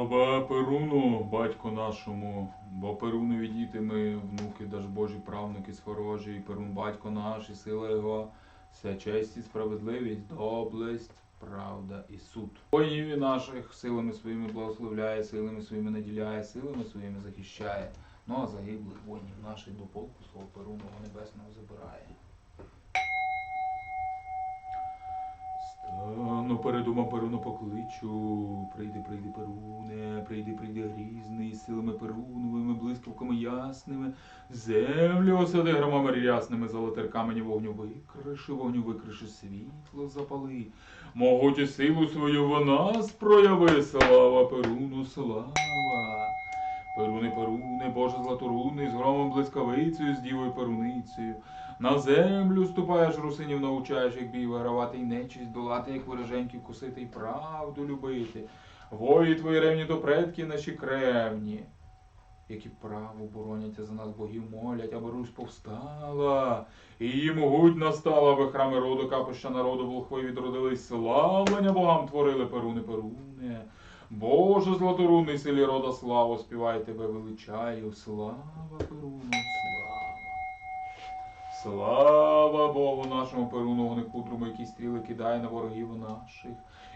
Слава Перуну, батько нашому, бо Перунові діти ми, внуки, даж Божі правнуки сворожі, Перун батько наш, і сила його, вся честь і справедливість, доблесть, правда і суд. Воїнів наших силами своїми благословляє, силами своїми наділяє, силами своїми захищає. Ну а загиблих воїнів наших до полку свого Перуного небесного забирає. Стану передумав Перуну покличу. Прийди, прийди, Перуне, прийди, прийди грізний, силами Перуновими, блискавками ясними, землю осади громами рясними, золотер камені вогню викриши, вогню викриши, світло запали. Могуті силу свою в нас прояви, слава Перуну, слава. Перуни, Перуне, Боже златорунний, з громом блискавицею, з дівою Перуницею. На землю ступаєш, русинів научаєш, як бій вигравати й нечість, долати, як вороженьків косити й правду любити. Вої твої ревні до предки наші кревні, які право боронять, а за нас богів молять, аби Русь повстала. І її могуть настала, аби храми роду, капища народу, волхви відродились, славлення богам творили перуни, перуне. Боже златорунний селі рода славу, співай тебе величаю, слава Перуну, слава. Слава Богу нашому Перуну, вони кудрому, які стріли кидає на ворогів наших.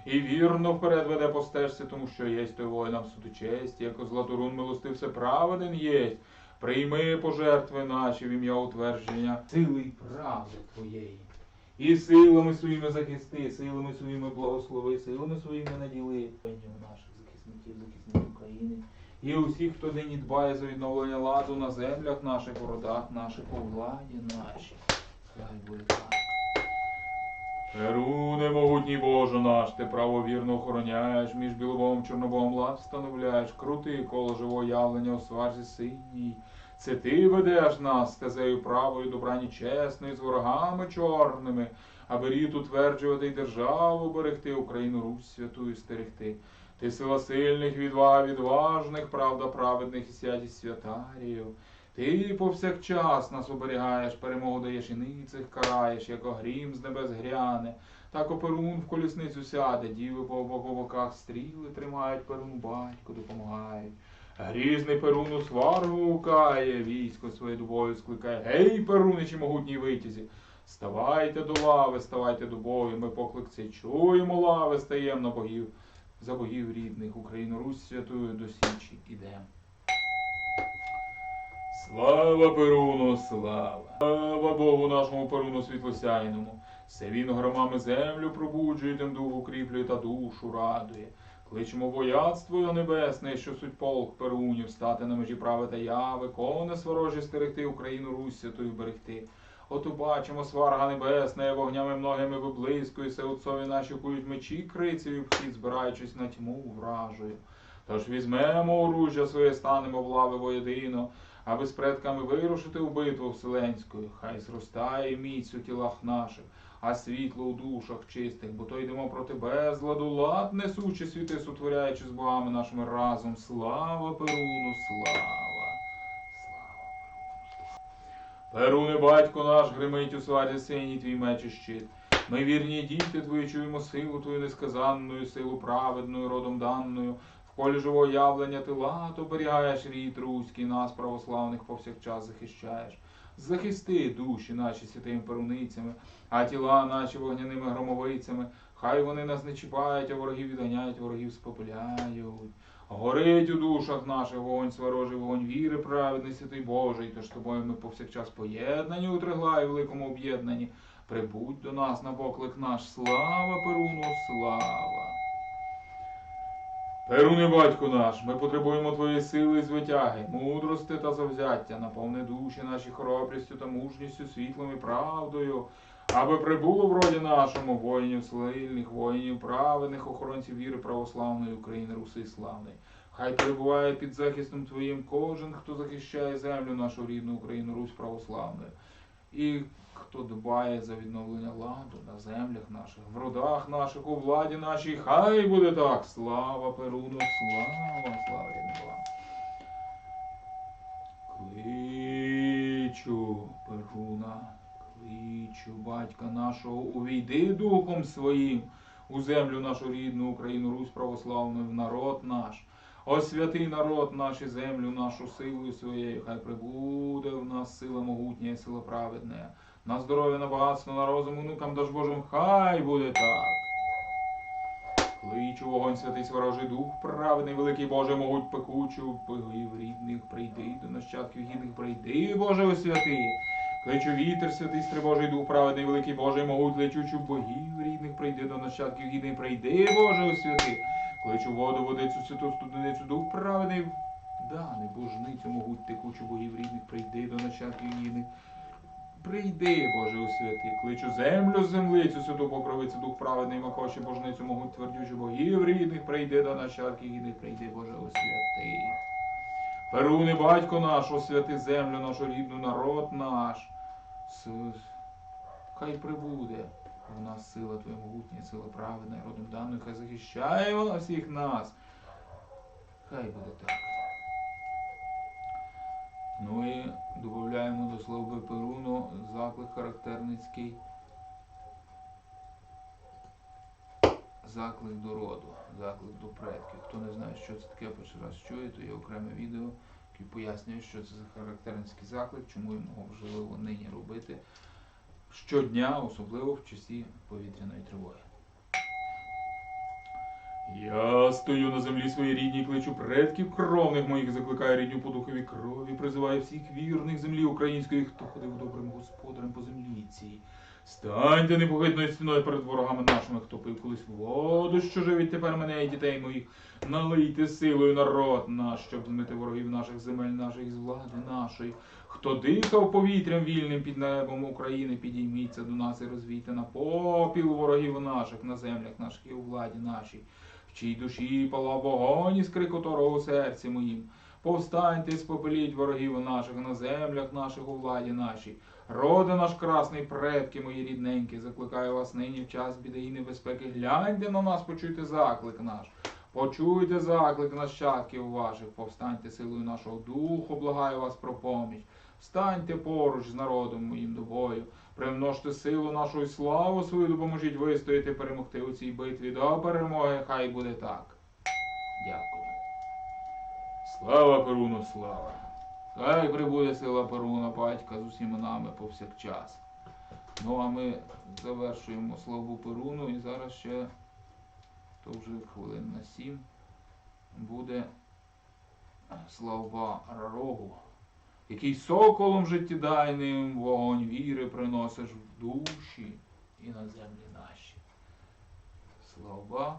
І вірно вперед веде по стежці, тому що єсть той воїнам суду честь, як златорун милости все праведен єсть. Прийми пожертви наші в ім'я утвердження сили й правди твоєї. І силами своїми захисти, силами своїми благослови, силами своїми наділи наших захисників, захисників України. І усіх, хто нині дбає за відновлення ладу на землях наших, у родах наших, у владі нашій. Хай буде так. Перуне, могутній Боже наш, ти правовірно охороняєш, між білобогом чорнобогом лад встановляєш, крути коло живого явлення у сварзі синій. Це ти ведеш нас стезею правою, добрані чесною, з ворогами чорними, аби рід утверджувати й державу берегти, Україну Русь святую стерегти. Ти сила сильних, відвага відважних, правда праведних і святість святарів. Ти повсякчас нас оберігаєш, перемогу даєш і ницих караєш, як грім з небес гряне. Так оперун в колісницю сяде, діви по обох боках стріли тримають, перун батько допомагають. Грізний перун у сваргу гукає, військо своє дубою скликає. Гей, перуничі могутній витязі! Ставайте до лави, ставайте до бою, ми поклик цей чуємо лави, стаєм на богів. За богів рідних, Україну Русь святую до Січі ідем. Слава Перуну, слава! Слава Богу нашому Перуну світлосяйному. Все він громами землю пробуджує, тим дух укріплює та душу радує. Кличемо вояцтво небесне, що суть полк Перунів, стати на межі прави та яви, кони сворожі стерегти, Україну Русь святою берегти. От убачимо сварга небесна, і вогнями многими виблискується, отцові наші кують мечі крицеві вхід, збираючись на тьму вражою. Тож візьмемо оружжя своє, станемо в лави воєдино, аби з предками вирушити у битву вселенську. Хай зростає міць у тілах наших, а світло у душах чистих, бо то йдемо проти безладу, лад несучи світи, сотворяючи з богами нашими разом. Слава Перуну, слава! Слава Перуну! Перуне, батько наш, гримить у сварі синій твій меч і щит. Ми вірні діти твої, чуємо силу твою несказанною, силу праведною, родом даною. В колі живого явлення ти лад оберігаєш рід руський, нас, православних, повсякчас захищаєш. Захисти душі наші святими перуницями, а тіла наші вогняними громовицями. Хай вони нас не чіпають, а ворогів відганяють, ворогів спопиляють. Горить у душах наших вогонь сварожий, вогонь віри, праведний, святий Божий, тож тобою ми повсякчас поєднані у тригла і великому об'єднанні. Прибудь до нас на поклик наш, слава Перуну, слава! Перуне, батько наш, ми потребуємо твоєї сили і звитяги, мудрости та завзяття, наповни душі наші хоробрістю та мужністю, світлом і правдою, аби прибуло в роді нашому воїнів сильних, воїнів праведних, охоронців віри православної України, Руси славної. Хай перебуває під захистом Твоїм кожен, хто захищає землю нашу рідну Україну, Русь православною. І хто дбає за відновлення ладу на землях наших, в родах наших, у владі нашій, хай буде так. Слава Перуну, слава, слава вам. Кличу, Перуна, кличу батька нашого, увійди духом своїм у землю нашу рідну, Україну, Русь православну, в народ наш. Освяти народ наш і землю, нашу силою своєю, хай прибуде в нас сила могутня і сила праведна. На здоров'я, на багатство, на розум, онукам даж Божим, хай буде так. Кличу вогонь святий ворожий дух, праведний, великий Боже, могуть пекучу, богів рідних, прийди, до нащадків гідних прийди, Боже освяти. Кличу вітер, святий стрибожий дух, праведний, великий Боже, могуть лечучу богів рідних, прийди до нащадків гідних, прийди, Боже освяти. Кличу воду, водицю, святу студеницю, дух праведний, да, небожницю, могуть текучу богів рідних, прийди до нащадків гідних. Прийди, Боже, освяти, кличу землю, землицю, святу покровицю, дух праведний, макоші, божницю, могуть твердючу богів рідних, прийди до нащадків гідних, прийди, Боже, освяти. Перуни, батько наш, освяти землю нашу рідну, народ наш. Хай прибуде в нас сила Твоя могутня, сила праведна, родом даною, хай захищає вона всіх нас. Хай буде так. Ну і додаємо до слова Перуну заклик характерницький. Заклик до роду, заклик до предків. Хто не знає, що це таке, перший раз чує, то є окреме відео, яке пояснює, що це за характерницький заклик, чому йому важливо нині робити щодня, особливо в часі повітряної тривоги. Я стою на землі своїй рідній, кличу предків кровних моїх, закликаю рідню по духові крові, призиваю всіх вірних землі української, хто ходив добрим господарем по землі цій. Станьте непохитною стіною перед ворогами нашими, хто пив колись воду, що живить тепер мене і дітей моїх. Налийте силою народ наш, щоб змити ворогів наших земель, наших з влади нашої. Хто дихав повітрям вільним під небом України, підійміться до нас і розвійте на попіл ворогів наших на землях наших і у владі нашій. Чій душі пала вогонь із крик у серці моїм. Повстаньте спопеліть ворогів наших на землях наших у владі нашій. Роди наш красний, предки мої рідненькі, закликаю вас нині в час біди і небезпеки. Гляньте на нас, почуйте заклик наш. Почуйте заклик нащадків ваших, повстаньте силою нашого духу, благаю вас про поміч. Встаньте поруч з народом моїм до бою, примножте силу нашу і славу свою, допоможіть вистояти, перемогти у цій битві. До перемоги, хай буде так. Дякую. Слава Перуну, слава! Хай прибуде сила Перуна, батька з усіма нами повсякчас. Ну а ми завершуємо славу Перуну і зараз ще, то вже хвилин на сім, буде слава Рарогу, який соколом життєдайним вогонь віри приносиш в душі і на землі наші. Слава